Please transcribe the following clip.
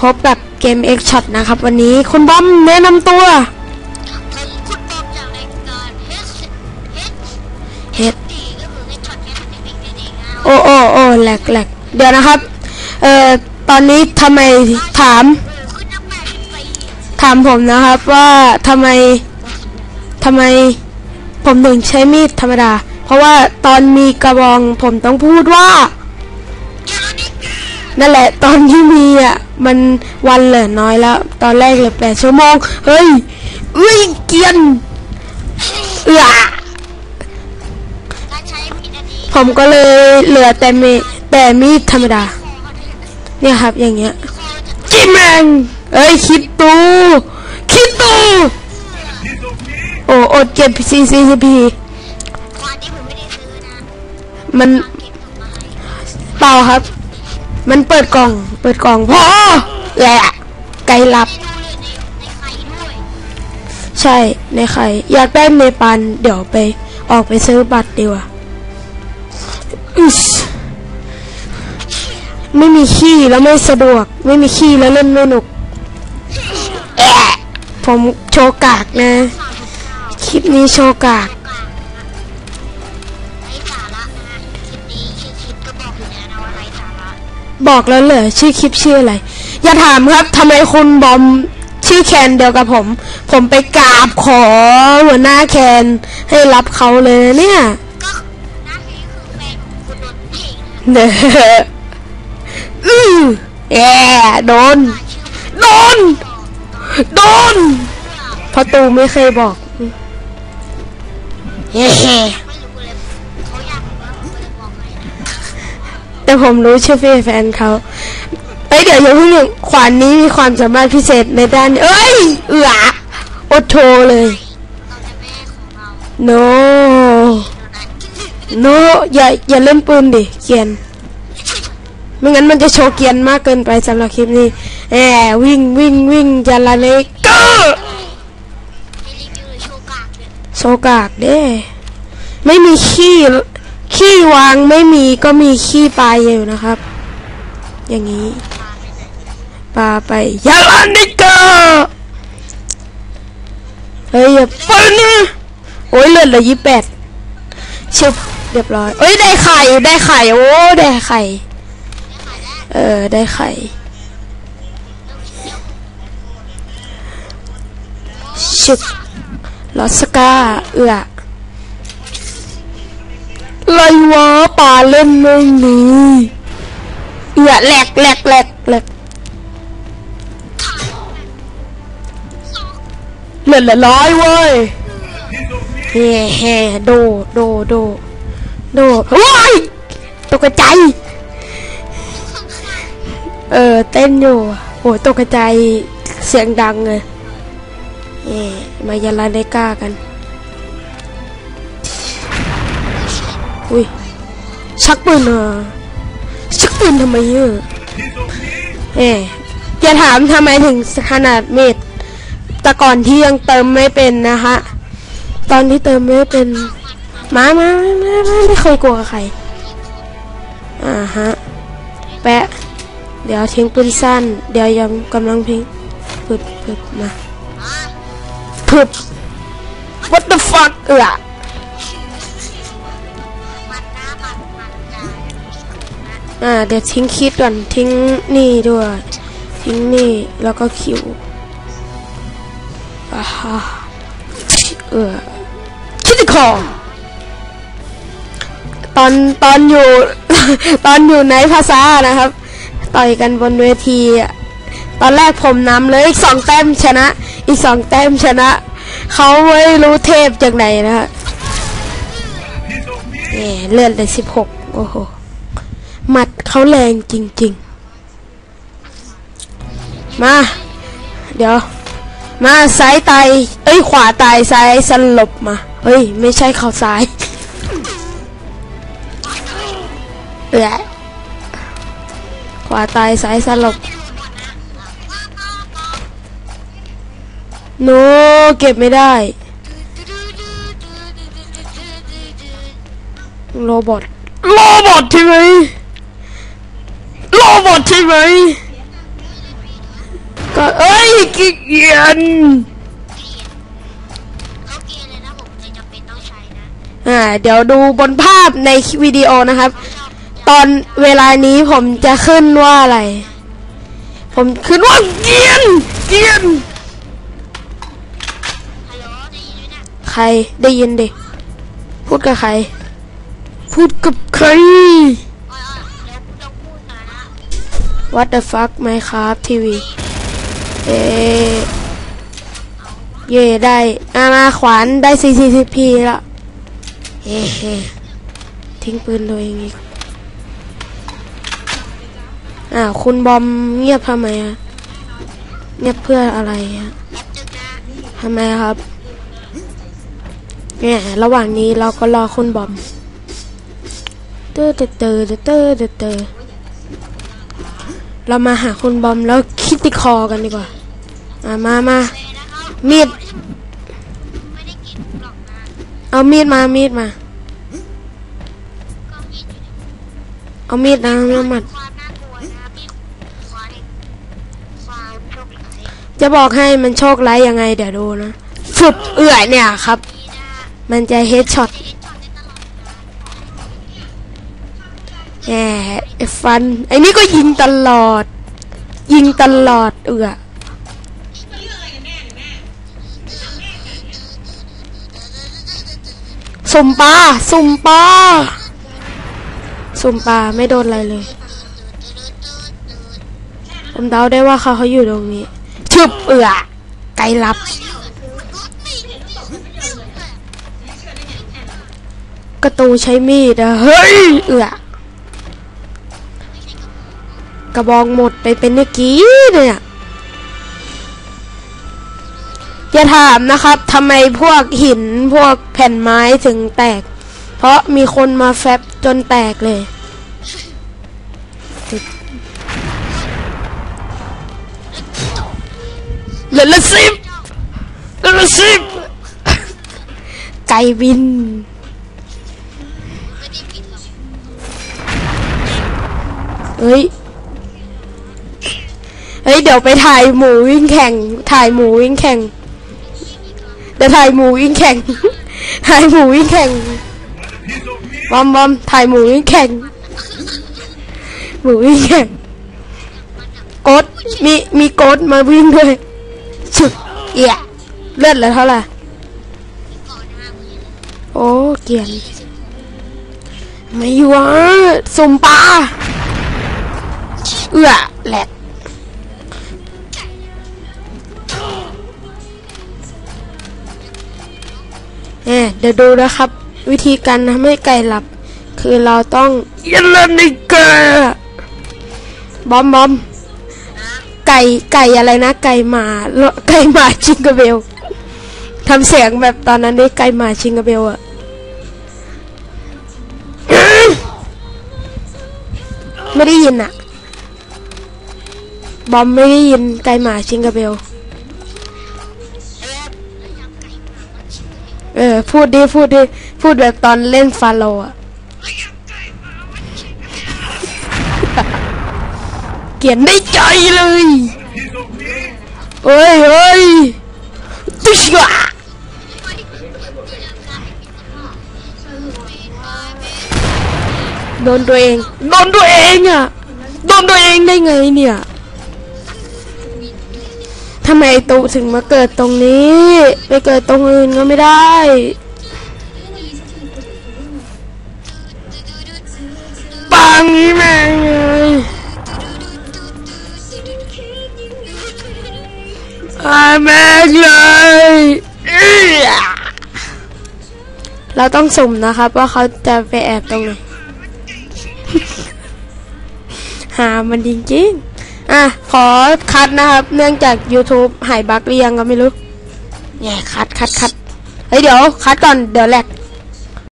พบกับเกม X Shot นะครับ วันนี้คุณบอมแนะนำตัวผมคุณบอมจากรายการ H H เฮ็ดดีก็คือ H ช็อตแค่สติ๊กเด็กๆนะโอ้โอ้โอ้แหลกแหลกเดี๋ยวนะครับ เอ่อ ตอนนี้ทำไมถาม โอ้ขึ้นนักแปดสิบปีถามผมนะครับว่าทำไมทำไมผมถึงใช้มีดธรรมดา เพราะว่าตอนมีกระบองผมต้องพูดว่า นั่นแหละตอนที่มีอะมันวันเหลือน้อยแล้ว ตอนแรกเหลือแปดชั่วโมง เฮ้ยเอ้ยเกียนเอือการใช้มีดอันนี้ผมก็เลยเหลือแต่มีแต่มีดธรรมดา เนี่ยครับอย่างเงี้ยคอจะจิมแมงเอ้ยคิดตูคิดตูโอ้อดเก็บ CCP ควานที่ผมไม่ได้ซื้อนะมันเปล่าครับ มันเปิดกล่อง เปิดกล่องพอแหละไกลลับไปดูเลยในในไข่ด้วยใช่ในไข่อยากได้เมปัน เดี๋ยวไปออกไปซื้อบัตรดีกว่าอึสไม่มีขี้แล้วไม่สะดวก ไม่มีขี้แล้วเล่นไม่หนุกแอะผมโชว์กากนะ คลิปนี้โชว์กาก บอกแล้วเหรอชื่อคลิปชื่ออะไร อย่าถามครับทำไมคุณบอมชื่อแคนเดียวกับผม ผมไปกราบขอหัวหน้าแคนให้รับเขาเลยนะเนี่ยก็หน้าที่คือแฟนของคุณโดนเองนะเด้ออื้อแอะโดน โดน โดนประตูไม่เคยบอกเฮ้ แต่ผมรู้ชื่อพี่แฟนเขาเอ้ยเดี๋ยวอย่าเพิ่งขวานนี้มีความสามารถพิเศษในด้าน เอ้ย เอืออดโทเลยเราจะแม่ของเรา no โดนัท no อย่าอย่าเล่นปืนดิ เกรียน ไม่งั้นมันจะโชว์เกรียนมากเกินไปสำหรับคลิปนี้แหมวิ่งวิ่งวิ่งจาราเลเกอร์ให้รีวิวหรือโชว์กากเนี่ยโชว์กากเด้ ไม่มีขี้ ขี้วางไม่มีก็มีขี้ปลาอยู่นะครับ อย่างนี้ปลาไปยาลานิเกอร์เฮ้ยอย่าปืนะโอ้ยเลือดเลือยี่แปดชิบเรียบร้อยเอ้ยได้ไข่ได้ไข่โอ้ได้ไข่เออได้ไข่ชิบลอสกาเอือ ไรวะป่าเล่นไม่มีเอือแหลกแหลกแหลกแหลกเหลือเหลือร้อยเว้ยเฮ่เฮ่โดโดโดโดว้ายตกใจายเออเต้นอยู่โอ้ตกใจายเสียงดังเลยเอ่มายาลาเนก้ากัน อุ้ยชักปืนเหรอชักปืนทำไมเยอะเอ๊ะอย่าถามทำไมถึงขนาดเม็ดแต่ก่อนที่ยังเติมไม่เป็นนะฮะตอนที่เติมไม่เป็นมามามามามาไม่เคยกลัวใครอ่าฮะแปะเดี๋ยวทิ้งปืนสั้น เดี๋ยวยังกำลังพิงพึบพึบมาพึบ what the fuck เออ อ่าเดี๋ยวทิ้งคิดก่อนทิ้งนี่ด้วย ทิ้งนี่แล้วก็คิวอ่าฮะเออคิดคอตอนตอนอยู่ ตอนอยู่ในภาษานะครับ ต่อยกันบนเวทีตอนแรกผมนำเลยอีกสองแต้มชนะ อีกสองแต้มชนะ เขาไม่รู้เทพจากไหนนะฮะแหมเลือดเลยสิบหกโอ้โห เขาแรงจริง ๆ มา เดี๋ยว มาซ้ายตาย เอ้ยขวาตายซ้ายสลบมา เฮ้ย ไม่ใช่เขาซ้ายเออขวาตายซ้ายสลบโนเก็บไม่ได้โรบอทโรบอทใช่ไหม โรบอทใช่ไหมก็เอ้ยขี้เกียจเกลียดเขาเกลียดเลยนะผมเลยจำเป็นต้องใช้นะอ่าเดี๋ยวดูบนภาพในวิดีโอนะครับเขาชอบตอนเวลานี้ผมจะขึ้นว่าอะไร ผมขึ้นว่าเกียนเกียนฮัลโหลได้ยินไหมเนี่ยใครได้ยินดิพูดกับใคร พูดกับใคร What the fuck Minecraft TV เอเย่ได้อามาขวานได้ 40p ล้วเฮ้เฮ้ทิ้งปืนตัวเองอีกอ้าวคุณบอมเงียบทำไมอะเงียบเพื่ออะไรอะทำไมครับเนี่ยระหว่างนี้เราก็รอคุณบอมเตอร์เตอเตอเตอเตอเตอเตอ เรามาหาคุณบอมแล้วคิดติคอกันดีกว่าอะมามามีดเอามีดมามีดมาเอามีดนะน้ำมันความน่ากลัวนจะบอกให้มันโชคร้ายยังไงเดี๋ยวดูนะฝึบเอื่อยเนี่ยครับ มันจะเฮดช็อต จะเห็นช็อตได้ตลอดนะ แหมไอ้ฟัน ไอ้นี่ก็ยิงตลอด ยิงตลอดเอือสุ่มปลาสุ่มปลาสุ่มปลาไม่โดนอะไรเลย ผมเดาได้ว่าเขาเขาอยู่ตรงนี้ชึบเอือไกลลับ กระตูใช้มีดอะเฮ้ย เอือ กระบองหมดไปเป็นเมื่อกี้เนี่ยอย่าถามนะครับทำไมพวกหินพวกแผ่นไม้ถึงแตก เพราะมีคนมาแฟบจนแตกเลย เหลือละสิบเหลือละสิบไก่บินไม่ได้ปิดหรอกเฮ้ย เฮ้ยเดี๋ยวไปถ่ายหมูวิ่งแข่ง ถ่ายหมูวิ่งแข่งเดี๋ยวถ่ายหมูวิ่งแข่ง ถ่ายหมูวิ่งแข่งบอมบอมถ่ายหมูวิ่งแข่ง หมูวิ่งแข่งโกดมีมีโกดมาวิ่งด้วยฉุดเอี่ยเลือดเหลือเท่าไหร่โอ้เกียนไม่วะสุ่มปลาเอื้อแหลก เอ๊ะเดี๋ยวดูนะครับ วิธีการทำให้ไก่หลับ คือเราต้องยันเลนิเกอร์บอมบอมไก่ไก่อะไรนะ ไก่หมาแล้วไก่หมาชิงกระเบลทำเสียงแบบตอนนั้นนี่ไก่หมาชิงกระเบลอะไม่ได้ยินอะบอมไม่ได้ยินไก่หมาชิงกระเบล เออ พูดดิพูดดิพูดแบบตอนเล่นฟาโลอะเขียนได้ใจเลยเฮ้ยเฮ้ยตุ๊ชวะโดนตัวเอง โดนตัวเองอะโดนตัวเองได้ไงเนี่ย ทำไมตูถึงมาเกิดตรงนี้ ไปเกิดตรงอื่นก็ไม่ได้ปางนี้แม่งเลยอาแม่งเลยเราต้องสุ่มนะครับว่าเขาจะไปแอบตรงไหน หามันจริงๆ อะ ขอคัดนะครับ เนื่องจาก YouTube หายบั๊กหรือยังก็ไม่รู้แย่คัดคัดคัดเฮ้ยเดี๋ยว คัดก่อนเดี๋ยวแหลก